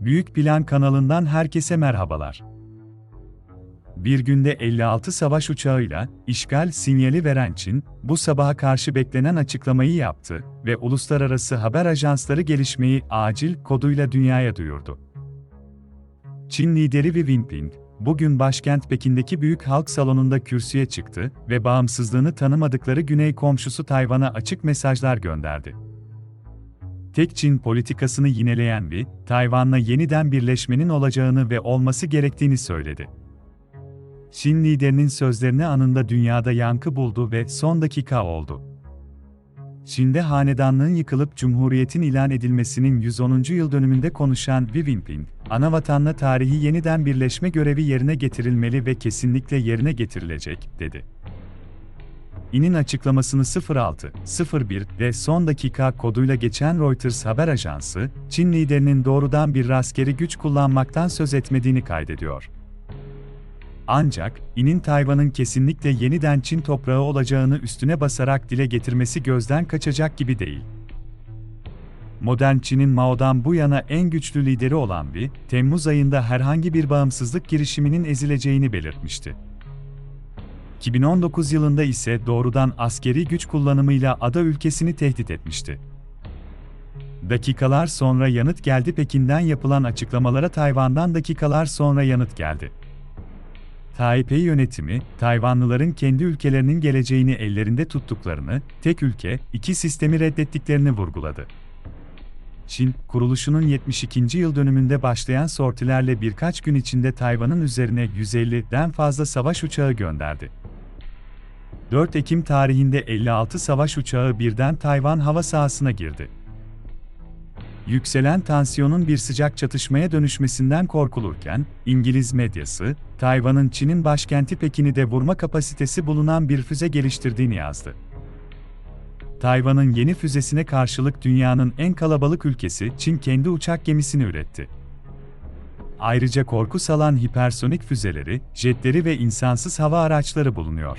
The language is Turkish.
Büyük Plan kanalından herkese merhabalar. Bir günde 56 savaş uçağıyla işgal sinyali veren Çin, bu sabaha karşı beklenen açıklamayı yaptı ve uluslararası haber ajansları gelişmeyi acil koduyla dünyaya duyurdu. Çin lideri Xi Jinping, bugün başkent Pekin'deki Büyük Halk Salonu'nda kürsüye çıktı ve bağımsızlığını tanımadıkları güney komşusu Tayvan'a açık mesajlar gönderdi. Tek Çin politikasını yineleyen Xi, Tayvan'la yeniden birleşmenin olacağını ve olması gerektiğini söyledi. Çin liderinin sözlerini anında dünyada yankı buldu ve son dakika oldu. Çin'de hanedanlığın yıkılıp cumhuriyetin ilan edilmesinin 110. yıl dönümünde konuşan Xi Jinping, ana vatanla tarihi yeniden birleşme görevi yerine getirilmeli ve kesinlikle yerine getirilecek, dedi. İnin açıklamasını 06.01 ve son dakika koduyla geçen Reuters haber ajansı, Çin liderinin doğrudan bir askeri güç kullanmaktan söz etmediğini kaydediyor. Ancak, İN'in Tayvan'ın kesinlikle yeniden Çin toprağı olacağını üstüne basarak dile getirmesi gözden kaçacak gibi değil. Modern Çin'in Mao'dan bu yana en güçlü lideri olan Xi, Temmuz ayında herhangi bir bağımsızlık girişiminin ezileceğini belirtmişti. 2019 yılında ise doğrudan askeri güç kullanımıyla ada ülkesini tehdit etmişti. Dakikalar sonra yanıt geldi Pekin'den yapılan açıklamalara Tayvan'dan dakikalar sonra yanıt geldi. Taipei yönetimi, Tayvanlıların kendi ülkelerinin geleceğini ellerinde tuttuklarını, tek ülke, iki sistemi reddettiklerini vurguladı. Çin, kuruluşunun 72. yıl dönümünde başlayan sortilerle birkaç gün içinde Tayvan'ın üzerine 150'den fazla savaş uçağı gönderdi. 4 Ekim tarihinde 56 savaş uçağı birden Tayvan hava sahasına girdi. Yükselen tansiyonun bir sıcak çatışmaya dönüşmesinden korkulurken, İngiliz medyası, Tayvan'ın Çin'in başkenti Pekin'i de vurma kapasitesi bulunan bir füze geliştirdiğini yazdı. Tayvan'ın yeni füzesine karşılık dünyanın en kalabalık ülkesi Çin kendi uçak gemisini üretti. Ayrıca korku salan hipersonik füzeleri, jetleri ve insansız hava araçları bulunuyor.